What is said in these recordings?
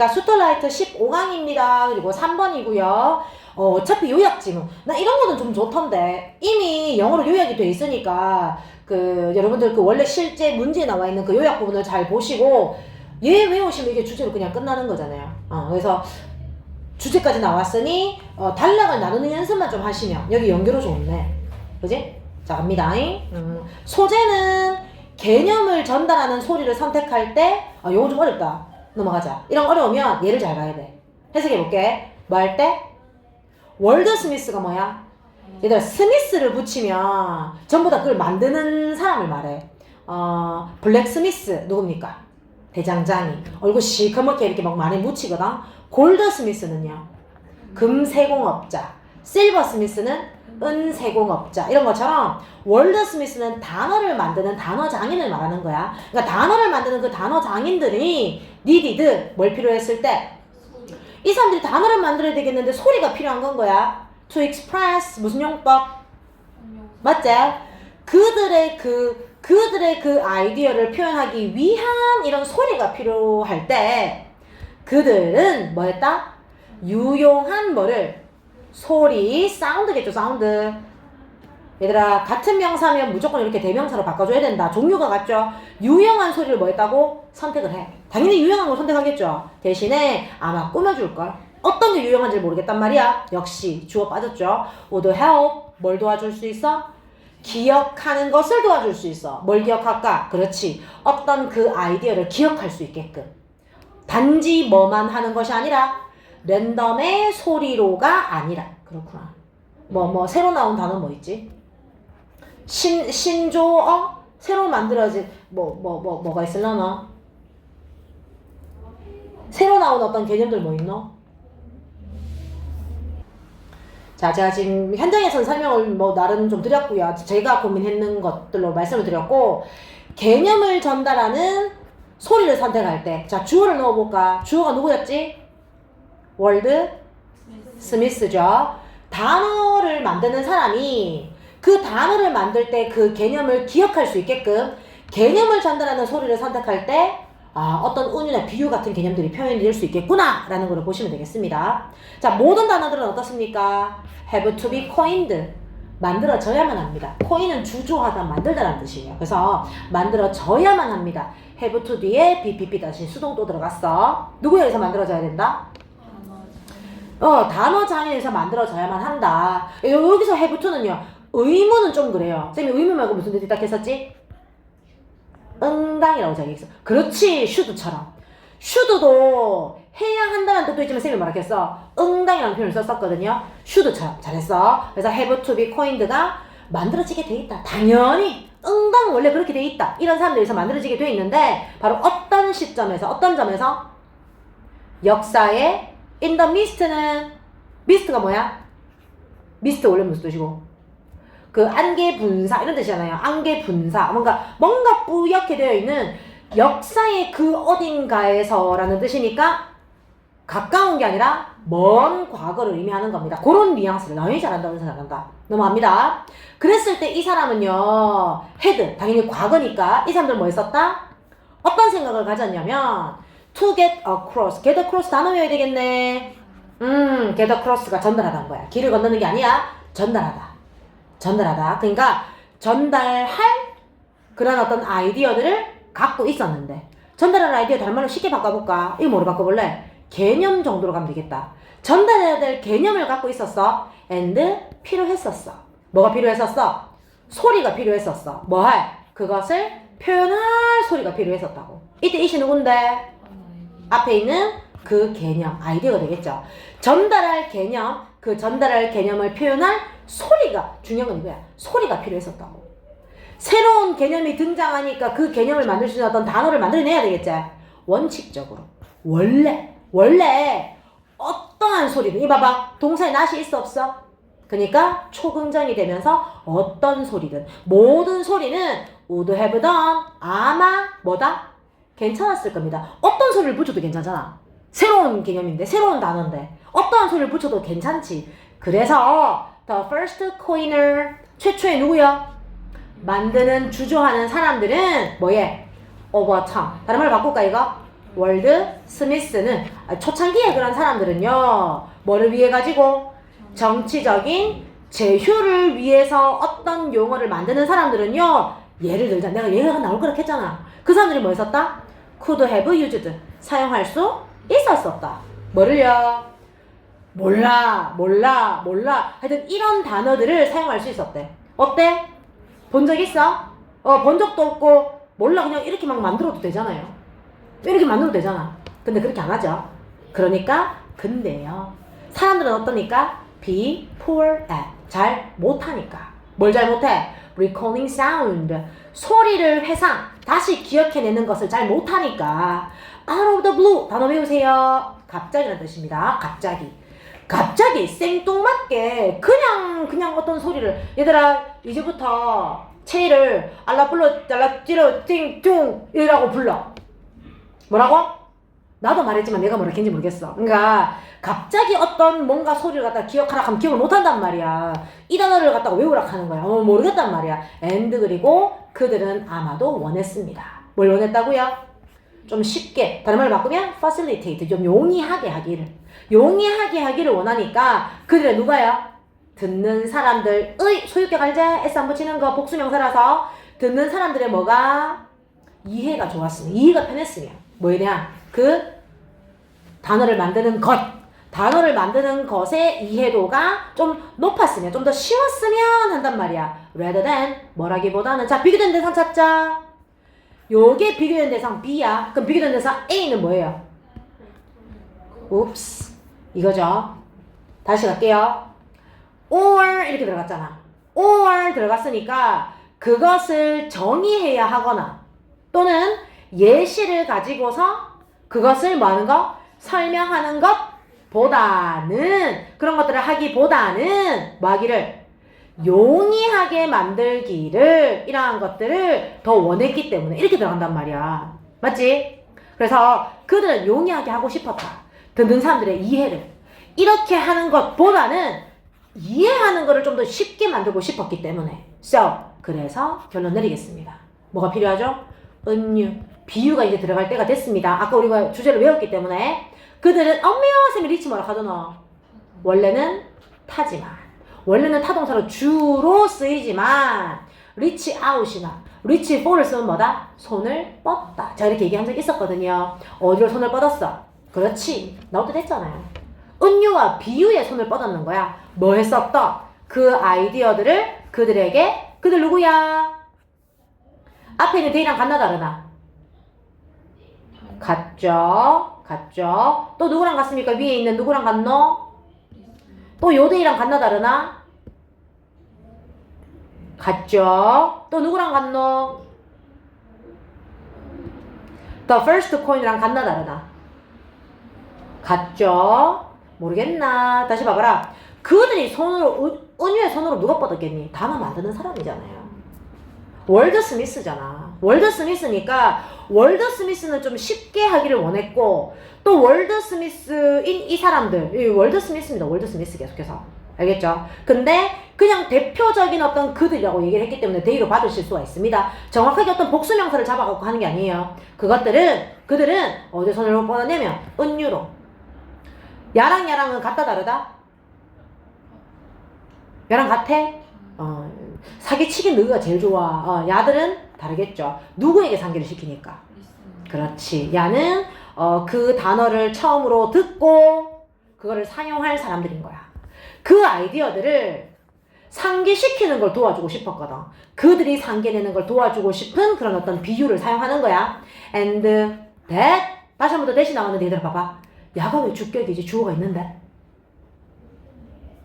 자, 수터라이트 15강입니다. 그리고 3번이고요. 어, 어차피 요약 지문. 나 이런 거는 좀 좋던데. 이미 영어로 요약이 돼 있으니까, 그, 여러분들 그 원래 실제 문제에 나와 있는 그 요약 부분을 잘 보시고, 얘 외우시면 이게 주제로 그냥 끝나는 거잖아요. 어, 그래서 주제까지 나왔으니, 어, 단락을 나누는 연습만 좀 하시면, 여기 연결로 좋네. 그지? 자, 갑니다. 음, 소재는 개념을 전달하는 소리를 선택할 때, 아, 요거 좀 어렵다. 넘어가자. 이런 거 어려우면 얘를 잘 봐야 돼. 해석해 볼게. 뭐 할 때? 월드 스미스가 뭐야? 얘들아, 스미스를 붙이면 전부 다 그걸 만드는 사람을 말해. 어, 블랙 스미스 누굽니까? 대장장이. 얼굴 시커멓게 이렇게 막 많이 묻히거든. 골드 스미스는요. 금세공업자. 실버 스미스는 은세공업자 이런 것처럼 월드 스미스는 단어를 만드는 단어 장인을 말하는 거야. 그러니까 단어를 만드는 그 단어 장인들이 니디드 뭘 필요했을 때 이 사람들이 단어를 만들어야 되겠는데 소리가 필요한 건 거야. To express 무슨 용법? 맞지? 그들의 그 그들의 그 아이디어를 표현하기 위한 이런 소리가 필요할 때 그들은 뭐였다? 유용한 뭐를 소리, 사운드겠죠, 사운드. 얘들아, 같은 명사면 무조건 이렇게 대명사로 바꿔줘야 된다. 종류가 같죠? 유용한 소리를 뭐 했다고? 선택을 해. 당연히 유용한 걸 선택하겠죠. 대신에 아마 꾸며줄걸. 어떤 게 유용한지 모르겠단 말이야. 역시 주어 빠졌죠. would help. 뭘 도와줄 수 있어? 기억하는 것을 도와줄 수 있어. 뭘 기억할까? 그렇지. 어떤 그 아이디어를 기억할 수 있게끔. 단지 뭐만 하는 것이 아니라 랜덤의 소리로가 아니라 그렇구나. 뭐뭐 새로 나온 단어 뭐 있지? 신 신조어 새로 만들어진 뭐 뭐 뭐 뭐, 가 있을라나? 새로 나온 어떤 개념들 뭐 있노? 자, 제가 지금 현장에서 설명을 뭐 나름 좀 드렸고요. 제가 고민했는 것들로 말씀을 드렸고 개념을 전달하는 소리를 선택할 때, 자 주어를 넣어볼까? 주어가 누구였지? 월드 스미스죠. 단어를 만드는 사람이 그 단어를 만들 때 그 개념을 기억할 수 있게끔 개념을 전달하는 소리를 선택할 때 아, 어떤 은유나 비유 같은 개념들이 표현이 될 수 있겠구나 라는 걸 보시면 되겠습니다. 자, 모든 단어들은 어떻습니까? have to be coined. 만들어져야만 합니다. 코인은 주조하다 만들다라는 뜻이에요. 그래서 만들어져야만 합니다. have to 뒤에 BPP 다시 수동 또 들어갔어. 누구에 의해서 만들어져야 된다? 어, 단어 장애에서 만들어져야만 한다. 요- 여기서 to는요, 의무는 좀 그래요. 쌤이 의무 말고 무슨 뜻이 딱 했었지? 응당이라고 저기했어. 그렇지, should처럼. should도 해야 한다는 뜻도 있지만 쌤이 뭐라했어? 응당이라는 표현을 썼었거든요. should처럼. 잘했어. 그래서 have to be coined가 만들어지게 돼 있다. 당연히 응당 원래 그렇게 돼 있다. 이런 사람들에서 만들어지게 돼 있는데 바로 어떤 시점에서 어떤 점에서 역사의 in the mist는 mist가 뭐야? mist 원래 무슨 뜻이고? 그 안개 분사 이런 뜻이잖아요. 안개 분사 뭔가 뭔가 뿌옇게 되어 있는 역사의 그 어딘가에서라는 뜻이니까 가까운 게 아니라 먼 과거를 의미하는 겁니다. 그런 뉘앙스를 나연이 잘한다, 은사 잘한다. 넘어갑니다. 그랬을 때 이 사람은요, 헤드 당연히 과거니까 이 사람들 뭐 했었다? 어떤 생각을 가졌냐면 to get across, get across 단어 외워야 되겠네. 음, get across가 전달하다는 거야. 길을 건너는 게 아니야. 전달하다. 전달하다. 그러니까 전달할 그런 어떤 아이디어들을 갖고 있었는데 전달할 아이디어 다른 말로 쉽게 바꿔볼까? 이거 뭐로 바꿔볼래? 개념 정도로 가면 되겠다. 전달해야 될 개념을 갖고 있었어. and 필요했었어. 뭐가 필요했었어? 소리가 필요했었어. 뭐 할? 그것을 표현할 소리가 필요했었다고. 이때 이시 누군데? 앞에 있는 그 개념, 아이디어가 되겠죠. 전달할 개념, 그 전달할 개념을 표현할 소리가, 중요한 건 이거야. 소리가 필요했었다고. 새로운 개념이 등장하니까 그 개념을 만들 수 있는 어떤 단어를 만들어내야 되겠지. 원칙적으로. 원래, 원래 어떠한 소리든, 이 봐봐. 동사에 낫이 있어, 없어? 그러니까 초긍정이 되면서 어떤 소리든, 모든 소리는 would have done, 아마 뭐다? 괜찮았을 겁니다. 어떤 소리를 붙여도 괜찮잖아. 새로운 개념인데, 새로운 단어인데, 어떠한 소리를 붙여도 괜찮지. 그래서 the first coiner 최초의 누구야? 만드는 주조하는 사람들은 뭐예? over time. 다른 말로 바꿀까 이거? 월드 스미스는 아, 초창기에 그런 사람들은요 뭐를 위해 가지고 정치적인 제휴를 위해서 어떤 용어를 만드는 사람들은요 예를 들자 내가 예가 나올 거라 했잖아 그 사람들이 뭐 했었다? Could have used 사용할 수 있었었다 뭐를요? 몰라 몰라 몰라 하여튼 이런 단어들을 사용할 수 있었대 어때? 본 적 있어? 어 본 적도 없고 몰라 그냥 이렇게 막 만들어도 되잖아요 이렇게 만들어도 되잖아 근데 그렇게 안 하죠 그러니까 근데요 사람들은 어떠니까? be poor at 잘 못하니까 뭘 잘 못해? Recalling sound 소리를 회상 다시 기억해내는 것을 잘 못하니까. out of the blue 단어 외우세요. 갑자기라는 뜻입니다. 갑자기. 갑자기 생뚱맞게 그냥 그냥 어떤 소리를. 얘들아 이제부터 체이를 알라불로 잘라찌러 띵뚱 이라고 불러. 뭐라고? 나도 말했지만 내가 뭐라 했는지 모르겠어. 그러니까 갑자기 어떤 뭔가 소리를 갖다 기억하라 하면 기억을 못한단 말이야. 이 단어를 갖다가 외우라 하는 거야. 어, 모르겠단 말이야. and 그리고 그들은 아마도 원했습니다. 뭘 원했다고요? 좀 쉽게 다른 말로 바꾸면 facilitate 좀 용이하게 하기를. 용이하게 하기를 원하니까 그들의 누가요? 듣는 사람들의 소유격 알제 S 안 붙이는 거 복수명사라서 듣는 사람들의 뭐가? 이해가 좋았으면 이해가 편했으면 뭐에 대한 그 단어를 만드는 것. 단어를 만드는 것의 이해도가 좀 높았으면 좀 더 쉬웠으면 한단 말이야. Rather than 뭐라기보다는 자 비교된 대상 찾자. 요게 비교된 대상 B야. 그럼 비교된 대상 A는 뭐예요? 옵스 이거죠. 다시 갈게요. Or 이렇게 들어갔잖아. Or 들어갔으니까 그것을 정의해야 하거나 또는 예시를 가지고서 그것을 뭐 하는 거? 설명하는 것 보다는 그런 것들을 하기보다는 뭐 하기를 용이하게 만들기를 이러한 것들을 더 원했기 때문에 이렇게 들어간단 말이야. 맞지? 그래서 그들은 용이하게 하고 싶었다. 듣는 사람들의 이해를. 이렇게 하는 것보다는 이해하는 것을 좀 더 쉽게 만들고 싶었기 때문에. So 그래서 결론 내리겠습니다. 뭐가 필요하죠? 은유. 비유가 이제 들어갈 때가 됐습니다. 아까 우리가 주제를 외웠기 때문에 그들은 쌤이 리치 뭐라 하더너 원래는 타지만 원래는 타동사로 주로 쓰이지만 리치 아웃이나 리치 포를 쓰면 뭐다? 손을 뻗다 자 이렇게 얘기한 적 있었거든요 어디로 손을 뻗었어? 그렇지 나도 됐잖아요 은유와 비유에 손을 뻗었는 거야 뭐 했었던 그 아이디어들을 그들에게 그들 누구야? 앞에 있는 데이랑 같나 다르나? 같죠 같죠 또 누구랑 같습니까? 위에 있는 누구랑 같노? 또 요데이랑 같나 다르나? 같죠? 또 누구랑 같노? The first coin이랑 같나 다르나? 같죠? 모르겠나? 다시 봐봐라. 그들이 손으로, 은- 은유의 손으로 누가 뻗었겠니? 단어 만드는 사람이잖아요. 월드 스미스잖아. 월드 스미스니까 월드 스미스는 좀 쉽게 하기를 원했고 또 월드 스미스인 이 사람들 이 월드 스미스입니다. 월드 스미스 계속해서 알겠죠? 근데 그냥 대표적인 어떤 그들이라고 얘기를 했기 때문에 대의로 받으실 수가 있습니다. 정확하게 어떤 복수명사를 잡아갖고 하는 게 아니에요. 그것들은 그들은 어디 손으로 뻗었냐면 은유로 야랑 야랑은 같다 다르다? 야랑 같아? 어, 사기치기 너가 제일 좋아. 어, 야들은 다르겠죠. 누구에게 상기를 시키니까. 그렇지. 야는 어, 그 단어를 처음으로 듣고 그거를 사용할 사람들인 거야. 그 아이디어들을 상기시키는 걸 도와주고 싶었거든. 그들이 상기내는 걸 도와주고 싶은 그런 어떤 비유를 사용하는 거야. And that 다시 한 번 더 대신 나왔는데 얘들아 봐봐. 야가 왜 주격이지? 주어가 있는데.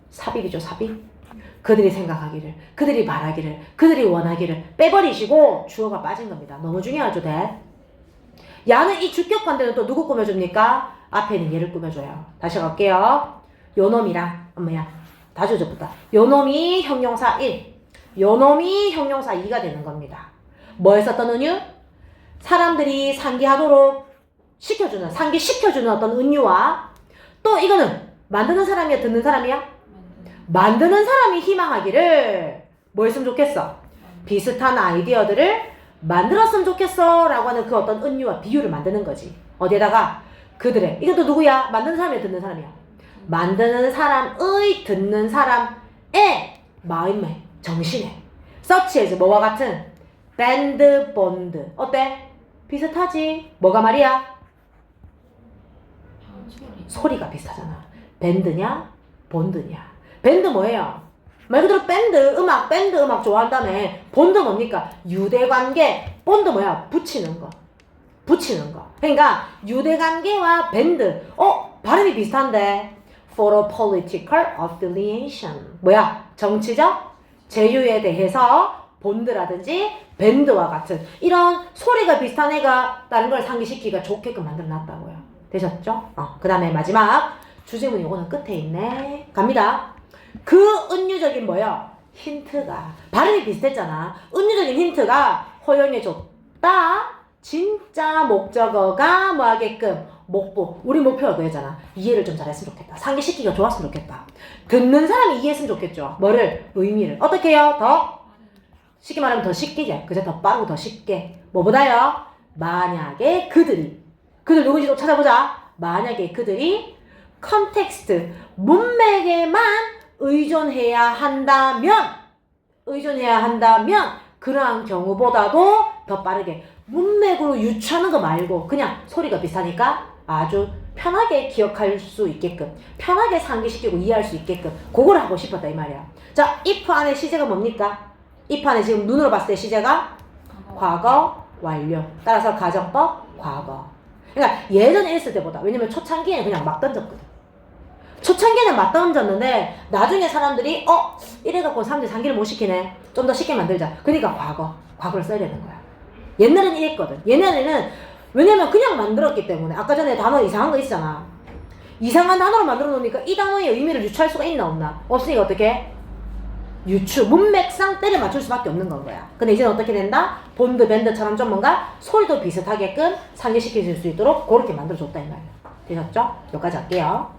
삽입이죠, 삽입. 그들이 생각하기를, 그들이 말하기를, 그들이 원하기를 빼버리시고 주어가 빠진 겁니다. 너무 중요하죠, 대. 야는 이 주격 관대는 또 누구 꾸며줍니까? 앞에 있는 얘를 꾸며줘요. 다시 갈게요. 요놈이랑, 뭐야, 다시 오졌다. 요놈이 형용사 1, 요놈이 형용사 2가 되는 겁니다. 뭐 했었던 은유? 사람들이 상기하도록 시켜주는, 상기시켜주는 어떤 은유와 또 이거는 만드는 사람이야, 듣는 사람이야? 만드는 사람이 희망하기를 뭐 했으면 좋겠어? 비슷한 아이디어들을 만들었으면 좋겠어 라고 하는 그 어떤 은유와 비유를 만드는 거지. 어디에다가? 그들의 이것도 누구야? 만드는 사람이야? 듣는 사람이야? 만드는 사람의 듣는 사람의 마음에 정신에. 서치에서 뭐와 같은? 밴드 본드. 어때? 비슷하지? 뭐가 말이야? 소리가 비슷하잖아. 밴드냐? 본드냐 밴드 뭐예요? 말 그대로 밴드 음악 밴드 음악 좋아한다며 본드 뭡니까? 유대관계 본드 뭐야? 붙이는 거 붙이는 거 그러니까 유대관계와 밴드 어? 발음이 비슷한데 for a political affiliation 뭐야? 정치적 제휴에 대해서 본드라든지 밴드와 같은 이런 소리가 비슷한 애가 다른 걸 상기시키기가 좋게끔 만들어 놨다고요 되셨죠? 어, 그 다음에 마지막 주제문 요거는 끝에 있네 갑니다 그 은유적인 뭐요? 힌트가 발음이 비슷했잖아. 은유적인 힌트가 허용해 줬다. 진짜 목적어가 뭐 하게끔 목보 우리 목표가 그거잖아. 이해를 좀 잘했으면 좋겠다. 상기시키기가 좋았으면 좋겠다. 듣는 사람이 이해했으면 좋겠죠. 뭐를 의미를 어떻게 해요? 더 쉽게 말하면 더 쉽게 그제 더 빠르고 더 쉽게 뭐보다요? 만약에 그들이 그들 누구인지도 찾아보자. 만약에 그들이 컨텍스트 문맥에만 의존해야 한다면 의존해야 한다면 그러한 경우보다도 더 빠르게 문맥으로 유추하는 거 말고 그냥 소리가 비슷하니까 아주 편하게 기억할 수 있게끔 편하게 상기시키고 이해할 수 있게끔 그걸 하고 싶었다 이 말이야. 자 if 안에 시제가 뭡니까? if 안에 지금 눈으로 봤을 때 시제가 과거 완료. 따라서 가정법 과거. 그러니까 예전에 했을 때보다 왜냐면 초창기에는 그냥 막 던졌거든 초창기에는 막 던졌는데 나중에 사람들이 어? 이래갖고 사람들이 상기를 못 시키네. 좀 더 쉽게 만들자. 그러니까 과거 과거를 써야 되는 거야. 옛날에는 이랬거든. 옛날에는 왜냐면 그냥 만들었기 때문에. 아까 전에 단어 이상한 거 있잖아. 이상한 단어로 만들어 놓으니까 이 단어의 의미를 유추할 수가 있나 없나. 없으니까 어떻게? 유추 문맥상 때를 맞출 수밖에 없는 건 거야. 근데 이제는 어떻게 된다? 본드 밴드처럼 좀 뭔가 소리도 비슷하게끔 상기시킬 수 있도록 그렇게 만들어 줬다 이 말이야. 되셨죠? 여기까지 할게요